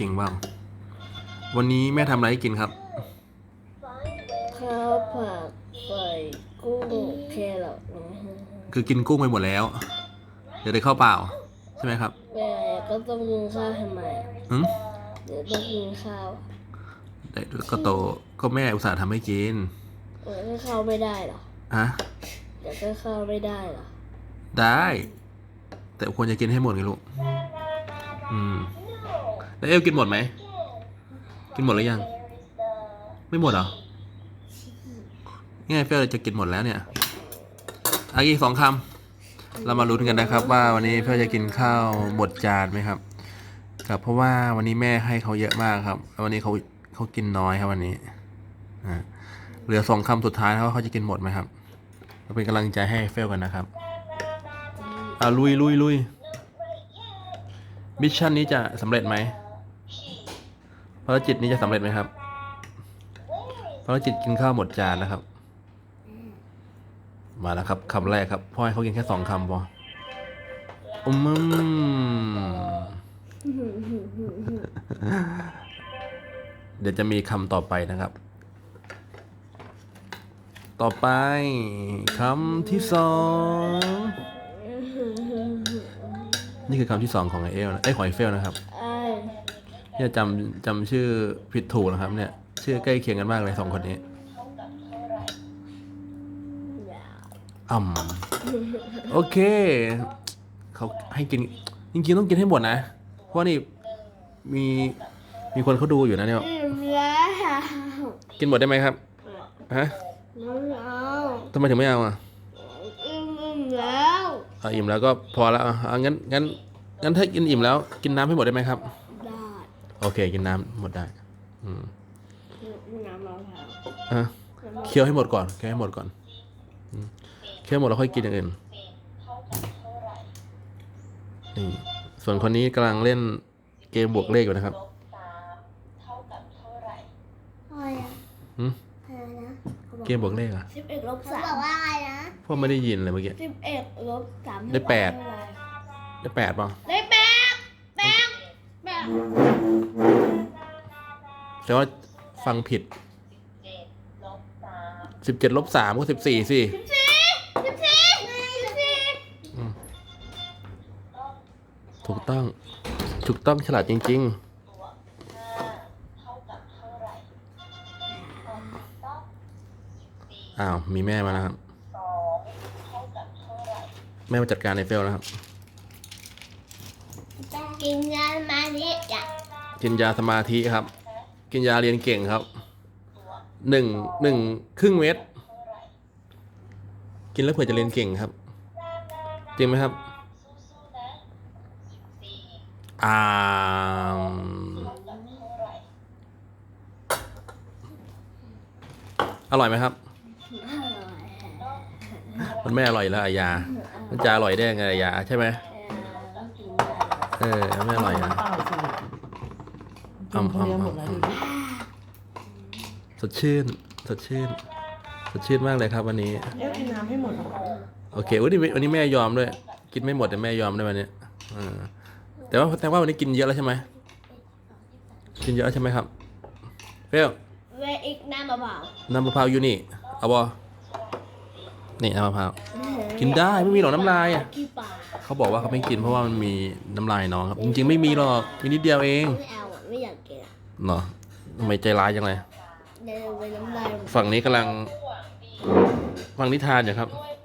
จริงเปล่าวันนี้แม่ทำอะไรให้กินครับ ข้าวผัดใส่กุ้งแครอทนะฮะคือกินกุ้งไปหมดแล้ว เดี๋ยวได้ข้าวเปล่า ใช่ไหมครับแม่ก็ต้องกินข้าวทำไมอะอืมเดี๋ยวต้องกินข้าวได้ก็โตก็แม่อุตส่าห์ทำให้กินเออถ้าข้าวไม่ได้เหรอฮะเดี๋ยวถ้าข้าวไม่ได้เหรอได้ แต่ควรจะกินให้หมดไงลูกอืม แล้วเอลกินหมดไหม กินหมดหรือยัง ไม่หมดเหรอนี่ไงเฟลจะกินหมดแล้วเนี่ยอาอีกสองคำ เรามาลุ้นกันนะครับ ว่าวันนี้เฟลจะกินข้าวหมดจานไหมครับครับเพราะว่าวันนี้แม่ให้เขาเยอะมากครับแล้ววันนี้เขาเขากินน้อยครับวันนี้อ่าเหลือสองคำสุดท้ายแล้วเขาจะกินหมดไหมครับเราเป็นกำลังใจให้เฟลกันนะครับอ่าลุยลุยลุยมิชชั่นนี้จะสำเร็จไหม ภารกิจนี้จะสำเร็จไหมครับภารกิจกินข้าวหมดจานนะครับ มาแล้วครับคำแรกครับพ่อให้เขากินแค่สองคำพออืมเดี๋ยวจะมีคำต่อไปนะครับ ต่อไปคำที่สองนี่คือคำที่สองของไอเอลนะไอยของไอเฟลนะครับไอ้ เนี่ยจำจำชื่อผิดถูกนะครับ เนี่ย ชื่อใกล้เคียงกันมากเลยสองคนนี้อย่าอ่ำโอเค เขาให้กิน จริงๆต้องกินให้หมดนะ เพราะว่านี่มีมีคนเขาดูอยู่นะเนี่ยอิ่มแล้วกินหมดได้ไหมครับ ฮะน้องเอาทำไมถึงไม่เอาอะอิ่มอิ่มแล้วเอาอิ่มแล้วก็พอแล้วอะเอางั้นงั้นงั้นถ้ากินอิ่มแล้ว กินน้ำให้หมดได้ไหมครับได้ โอเค กินน้ำหมดได้ อืมน้ำมะพร้าวอะเคี้ยวให้หมดก่อนเคี้ยวให้หมดก่อนอืมเคี้ยวหมดแล้วค่อยกินอย่างอื่นนี่ส่วนคนนี้กำลังเล่นเกมบวกเลขอยู่นะครับอะไรอะหืมอะไรนะเกมบวกเลขอะสิบเอ็ดลบเขาสาบอมกว่าอะไรนะพ่อไม่ได้ยินเลยเมื่อกี้สิบเอ็ดลบสามได้แปดได้แปดป่ะได้แปดแปดแปด แต่ว่าฟังผิดสิบเจ็ดลบสามก็สิบสี่สิสิบสี่สิบสี่สิบสี่ถูกต้อง ถูกต้องฉลาดจริง ๆอ้าว มีแม่มาแล้วครับ แม่มาจัดการในเฟลแล้วครับ กินยามานี้อยากกินยาสมาธิครับ กินยาเรียนเก่งครับหนึ่งหนึ่งครึ่งเม็ดกินแล้วเผื่อจะเรียนเก่งครับ จริงไหมครับอ่าอร่อยไหมครับ มันไม่อร่อยแล้วอยา มันจะอร่อยได้ยังไงอยาใช่ไหมเออไม่อร่อยอะ เปล่าสิกินเขาเยอะหมดแล้วดูดิสดชื่นสดชื่นสดชื่นมากเลยครับวันนี้เอ๊ะกินน้ำให้หมดโอเควันนี้วันนี้แม่ยอมด้วย กินไม่หมดแต่แม่ยอมด้วยวันนี้เออแต่ว่าแต่ว่าวันนี้กินเยอะแล้วใช่ไหมกินเยอะแล้วใช่ไหมครับเปรี้ยวเวอีกน้ำมะพร้าวน้ำมะพร้าวอยู่นี่เอาบอนี่น้ำมะพร้าวกินได้ไม่มีหรอกน้ำลายอะกี่ปลาเขาบอกว่าเขาไม่กินเพราะว่ามันมีน้ำลายน้องครับ จริงๆไม่มีหรอกมีนิดเดียวเอง ไม่เอาอะไม่อยากกินอะเหรอทำไมใจร้ายจังเลยเดี๋ยวไปน้ำลายฝั่งนี้กำลังฟังนิทานอยู่ครับไ